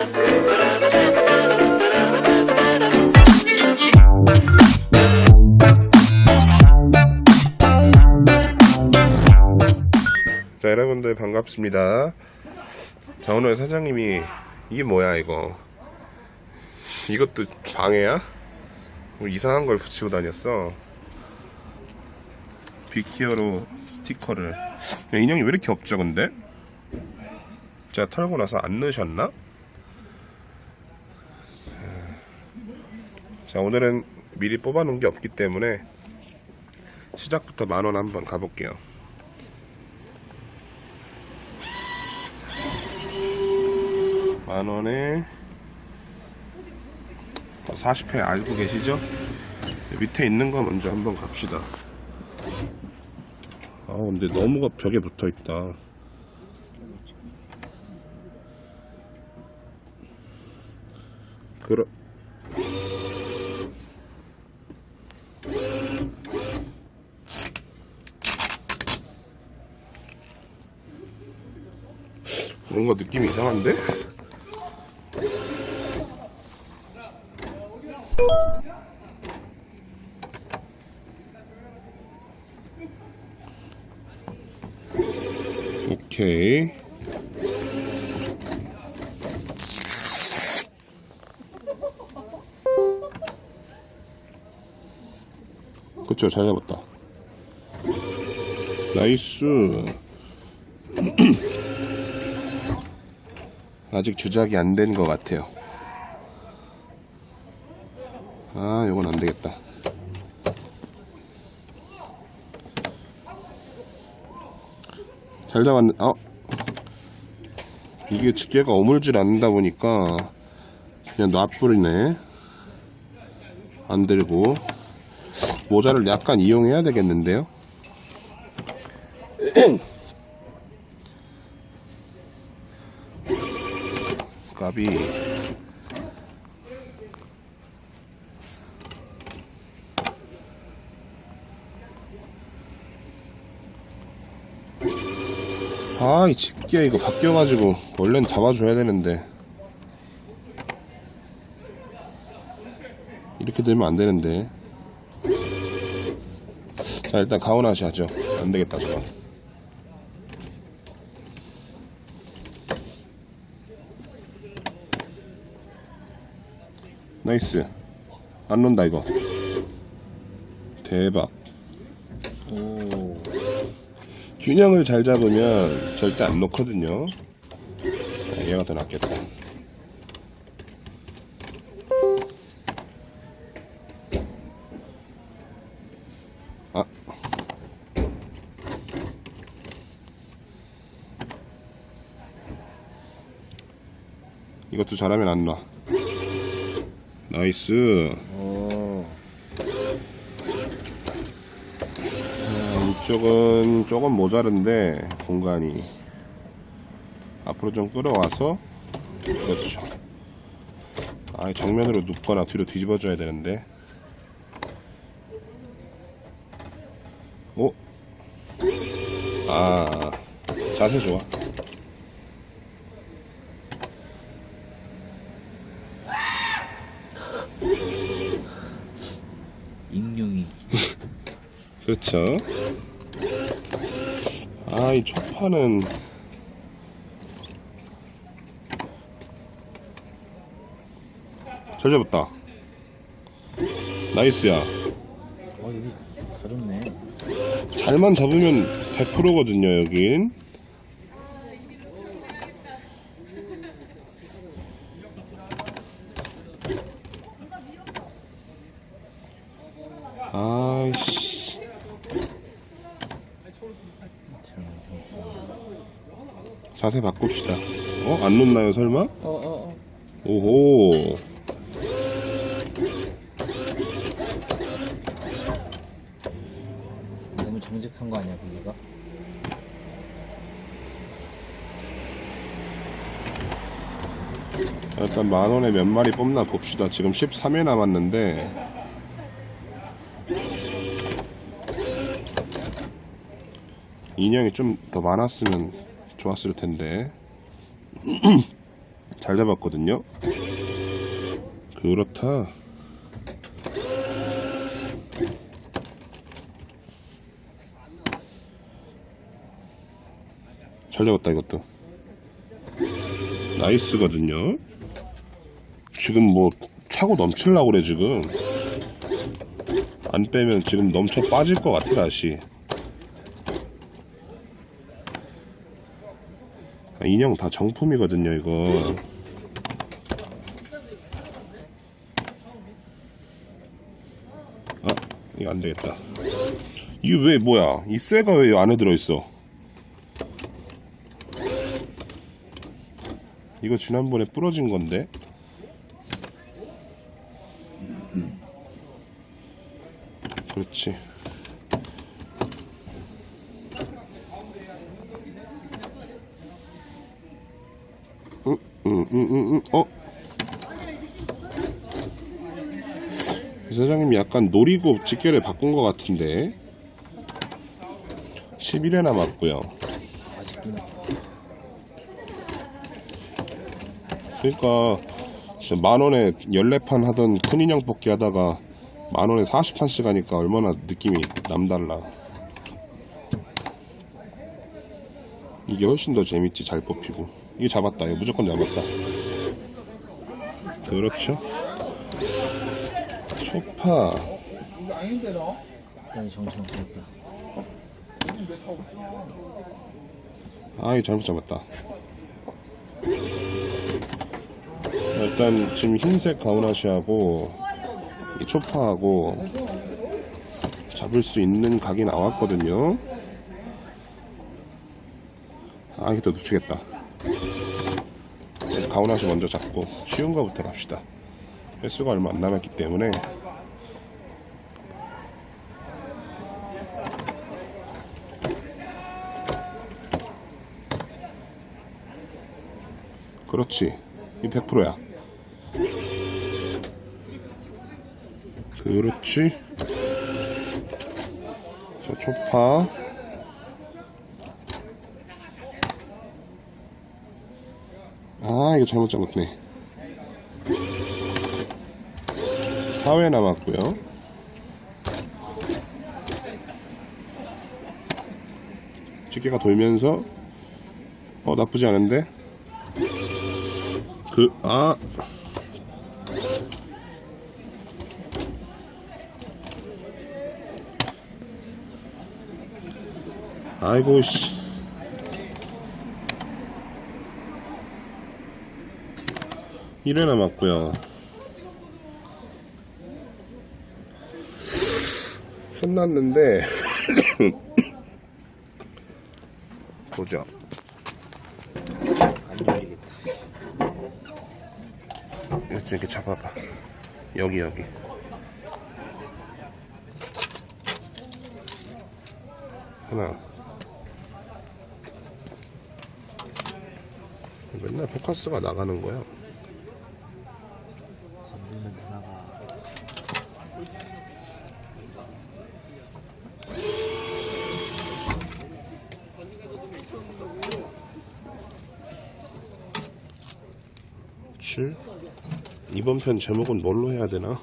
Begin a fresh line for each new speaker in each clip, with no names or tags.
자 여러분들 반갑습니다 자 오늘 사장님이 이게 뭐야 이거 이것도 방해야? 뭐 이상한 걸 붙이고 다녔어 빅히어로 스티커를 야, 인형이 왜 이렇게 없죠 근데? 제가 털고 나서 안 넣으셨나? 자 오늘은 미리 뽑아 놓은 게 없기 때문에 시작부터 만원 한번 가볼게요. 만원에 40회 알고 계시죠? 밑에 있는 거 먼저 한번 갑시다. 아 근데 너무가 벽에 붙어 있다. 그러 뭔가 느낌이 이상한데? 오케이. 그쵸, 잘 잡았다. 나이스. 아직 주작이 안 된 것 같아요. 아, 이건 안 되겠다. 잘 잡았네. 어? 이게 집게가 어물질 않는다 보니까 그냥 놔뿌리네. 안 들고 모자를 약간 이용해야 되겠는데요. 까비. 아, 이 집게 이거 바뀌어가지고 원래는 잡아줘야 되는데 이렇게 되면 안 되는데. 자, 일단 가온하시 하죠. 안 되겠다, 저거. 나이스. 안 논다, 이거. 대박.
오.
균형을 잘 잡으면 절대 안 놓거든요. 자, 얘가 더 낫겠다. 아. 이것도 잘하면 안 놔. 나이스.
오.
아, 이쪽은 조금 모자른데 공간이 앞으로 좀 끌어와서 그렇죠. 아 정면으로 눕거나 뒤로 뒤집어줘야 되는데. 오. 아 자세 좋아. 그렇죠. 아, 이 초파는 잘 잡았다. 나이스야.
어 여기 다 좋네.
잘만 잡으면 100%거든요, 여긴. 아이씨. 자세 바꿉시다. 어? 안 놓나요, 설마?
어어 어.
오호.
너무 정직한 거 아니야 분위기가?
일단 만 원에 몇 마리 뽑나 봅시다. 지금 13회 남았는데. 인형이 좀 더 많았으면 좋았을 텐데. 잘 잡았거든요. 그렇다. 잘 잡았다 이것도. 나이스거든요. 지금 뭐 차고 넘칠라고 그래 지금. 안 빼면 지금 넘쳐 빠질 것 같아 다시. 인형 다 정품이거든요 이거. 아 이거 안 되겠다. 이게 왜 뭐야? 이 쇠가 왜 안에 들어있어? 이거 지난번에 부러진 건데. 그렇지. 응, 응, 응, 어? 사장님이 약간 노리고 직결을 바꾼 것 같은데. 11회 남았고요. 그러니까 저만 원에 14판 하던 큰 인형 뽑기 하다가 만 원에 40판씩 하니까 얼마나 느낌이 남달라. 이게 훨씬 더 재밌지 잘 뽑히고. 이거 잡았다. 이거 무조건 잡았다. 그렇죠. 초파.
일단 정신 없었다.
아, 이거 잘못 잡았다. 일단 지금 흰색 가오나시하고 이 초파하고 잡을 수 있는 각이 나왔거든요. 아, 이게 또 놓치겠다. 가오나시 먼저 잡고 쉬운 거부터 갑시다. 횟수가 얼마 안 남았기 때문에 그렇지. 이 100%야. 그렇지. 저 초파. 아, 이거 잘못 잡았네. 4회 남았고요. 집게가 돌면서 어 나쁘지 않은데 그, 아. 아이고, 씨. 일회 남았고요. 끝났는데, 보죠.
안 열리겠다.
이렇게 잡아봐. 여기 여기. 하나. 맨날 포커스가 나가는 거야.
건들면 되나가.
칠. 이번 편 제목은 뭘로 해야 되나?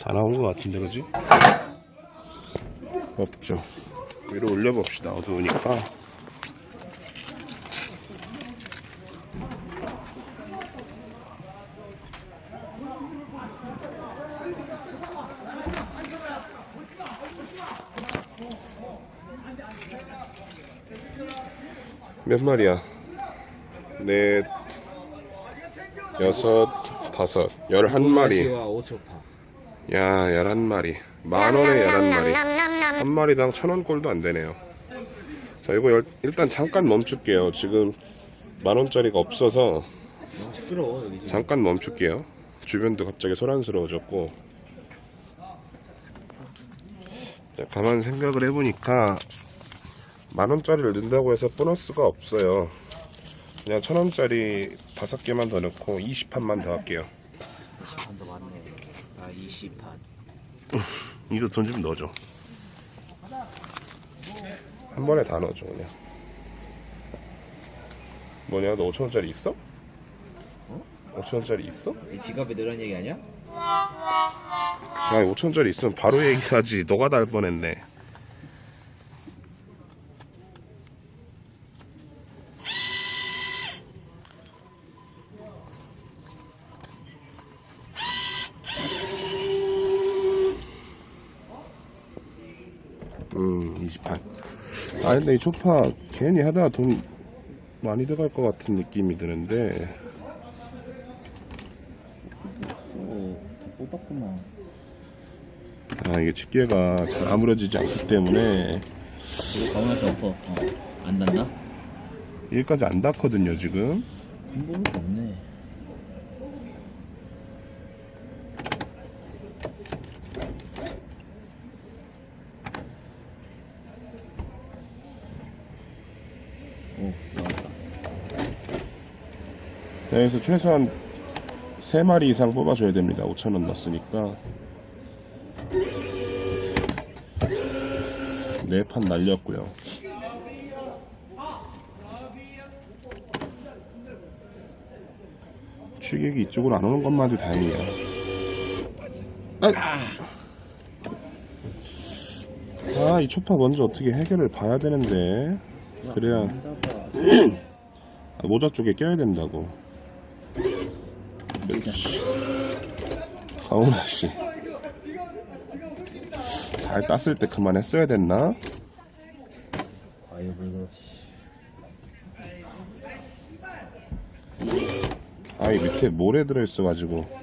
다 나온 것 같은데, 그지? 없죠. 위로 올려봅시다. 어두우니까. 몇 마리야? 넷, 여섯, 다섯, 열한 마리.
와 5초파.
야, 열한 마리. 만 원에 열한 마리. 한 마리당 천 원 꼴도 안 되네요. 자, 이거 열- 일단 잠깐 멈출게요. 지금 만 원짜리가 없어서
너무 시끄러워 여기 지금.
잠깐 멈출게요. 주변도 갑자기 소란스러워졌고. 자, 가만 생각을 해보니까 만 원짜리를 넣는다고 해서 보너스가 없어요. 그냥 천 원짜리 다섯 개만 더 넣고 20판만 더 할게요.
20판 더 많네. 나 20판.
이거 돈 좀 넣어줘. 한 번에 다 넣어줘 그냥 뭐냐 너 5천원짜리 있어? 5천원짜리 있어?
이 지갑에 넣으란 얘기 아니야?
아 5천원짜리 있으면 바로 얘기하지 너가 달 뻔했네 아 근데 이 초파 괜히 하다가 돈 많이 들어갈 것 같은 느낌이 드는데
오, 다 뽑았구만.
아 이게 집게가 잘 아물어지지 않기 때문에
이거 가만히 엎어. 어. 안 닿나?
여기까지 안 닿거든요 지금
한 번이 없네. 오, 나왔다.
그래서 최소한 3마리 이상 뽑아줘야 됩니다. 5천원 넣었으니까. 4판 날렸고요. 취객이 이쪽으로 안 오는 것만 해도 다행이야 아, 이 초파 먼저 어떻게 해결을 봐야 되는데.
야,
그래야.
아,
모자 쪽에 껴야 된다고. 가훈아 씨. 잘 땄을 때 그만했어야 됐나?
아,
이 밑에 모래 들어있어가지고.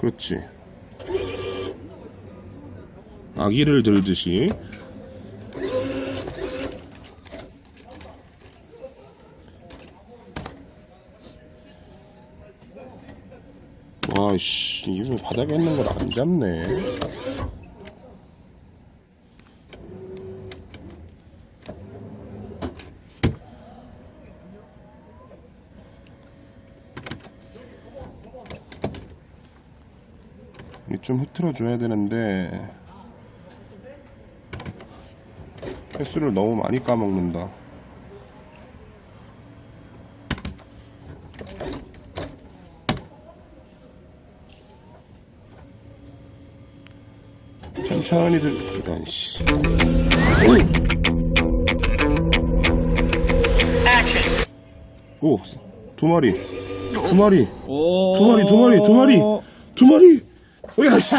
그렇지. 아기를 들듯이. 와, 씨, 이거 바닥에 있는 걸 안 잡네. 좀 흐트러 줘야 되는데 횟수를 너무 많이 까먹는다 천천히 들 이런 씨. 오, 두 마리, 두 마리,
오,
두 마리, 두 마리, 두 마리, 두 마리. 어, 야, 씨.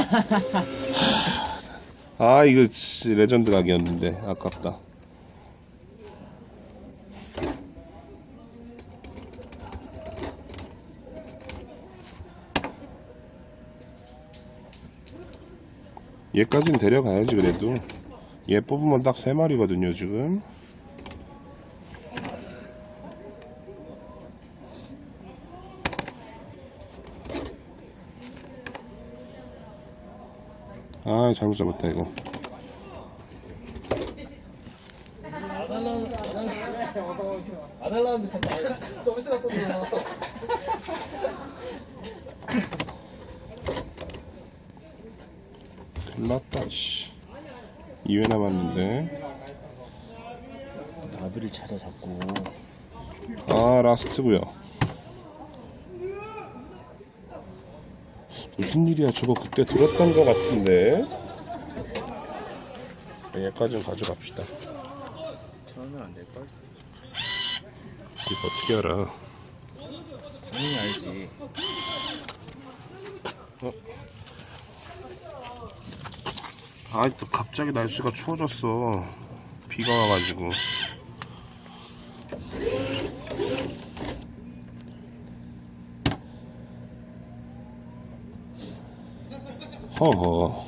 아, 이거 씨, 레전드 각이었는데 아깝다. 얘까지는 데려가야지 그래도. 얘 뽑으면 딱세 마리거든요 지금. 아 잘못 잡았다 이거
안 하려는데 자꾸 서비스 갖다 줘.
큰일났다 씨. 2회 남았는데.
나비를 찾아 잡고.
아 라스트구요. 무슨 일이야? 저거 그때 들었던 것 같은데. 얘까지는 가져갑시다.
처음엔 안 될걸?
이거 어떻게 알아?
당연히 알지.
아또 갑자기 날씨가 추워졌어. 비가 와가지고. 허허.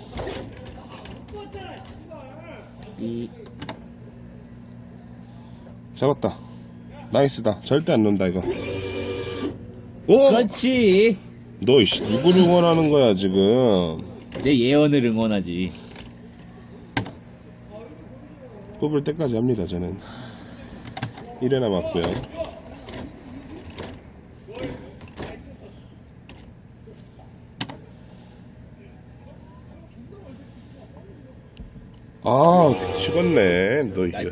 이,
잡았다. 나이스다. 절대 안 논다 이거. 오!
그렇지.
너 이씨 누구를 원하는 거야 지금?
내 예언을 응원하지.
뽑을 때까지 합니다 저는. 1회 남았고요. 아 죽었네 너
이게.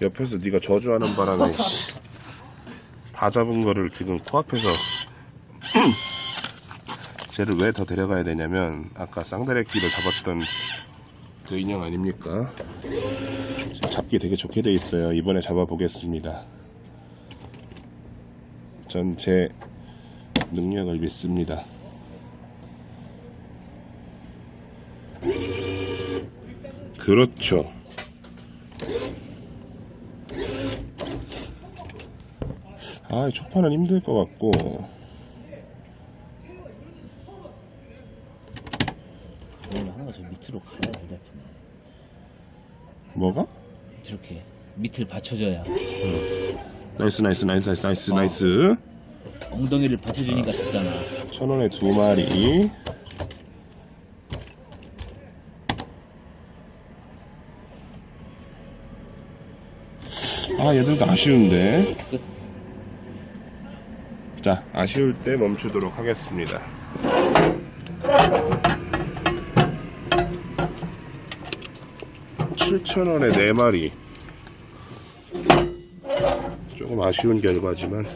옆에서 네가 저주하는 바람에 다 잡은 거를 지금 코앞에서 쟤를 왜 더 데려가야 되냐면 아까 쌍다래끼를 잡았던 그 인형 아닙니까? 잡기 되게 좋게 돼 있어요. 이번에 잡아보겠습니다. 전 제 능력을 믿습니다. 그렇죠. 아, 이 초파는 힘들 것 같고.
오늘 하나가 저 밑으로 가야 잘 잡히네.
뭐가?
저렇게 밑을 받쳐줘야
나이스, 나이스, 나이스, 나이스, 나이스, 나이스.
엉덩이를 받쳐주니까 잡잖아.
천 원에 두 마리. 아, 얘들도 아쉬운데.
끝.
자, 아쉬울 때 멈추도록 하겠습니다. 칠천 원에 네 마리. 조금 아쉬운 결과지만.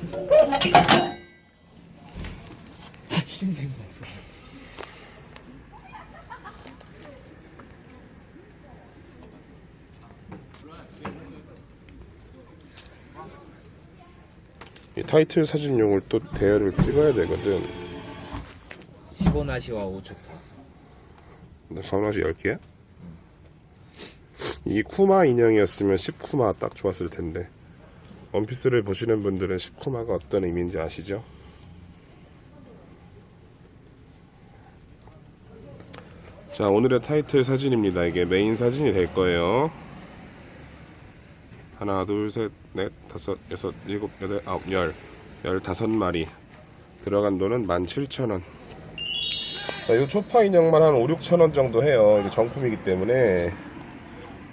이 타이틀 사진용을 또 대여를 찍어야 되거든.
15나시와 5초.
나 가오나시 10개야? 이 쿠마 인형이었으면 10쿠마 딱 좋았을 텐데. 원피스를 보시는 분들은 10쿠마가 어떤 의미인지 아시죠? 자, 오늘의 타이틀 사진입니다. 이게 메인 사진이 될 거예요. 하나, 둘, 셋, 넷, 다섯, 여섯, 일곱, 여덟, 아홉, 열. 열다섯 마리. 들어간 돈은 17,000원. 자, 이 초파 인형만 한 5, 6천 원 정도 해요. 이게 정품이기 때문에.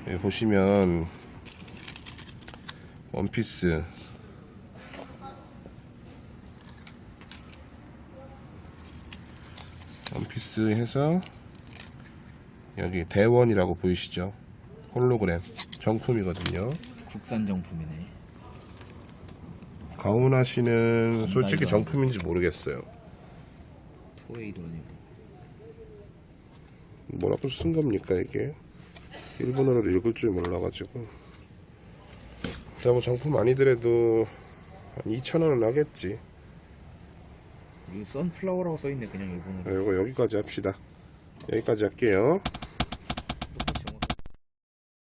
여기 보시면, 원피스. 원피스 해서, 여기 대원이라고 보이시죠? 홀로그램. 정품이거든요.
국산 정품이네.
가오나 씨는 솔직히. 정품인지 모르겠어요.
토웨이도 아니고.
뭐라고 쓴 겁니까 이게 일본어로 읽을 줄 몰라가지고. 자 뭐 정품 아니더라도 한 2,000원은 하겠지.
여기 선플라워라고 써있네 그냥 일본어로.
이거 여기까지 합시다. 여기까지 할게요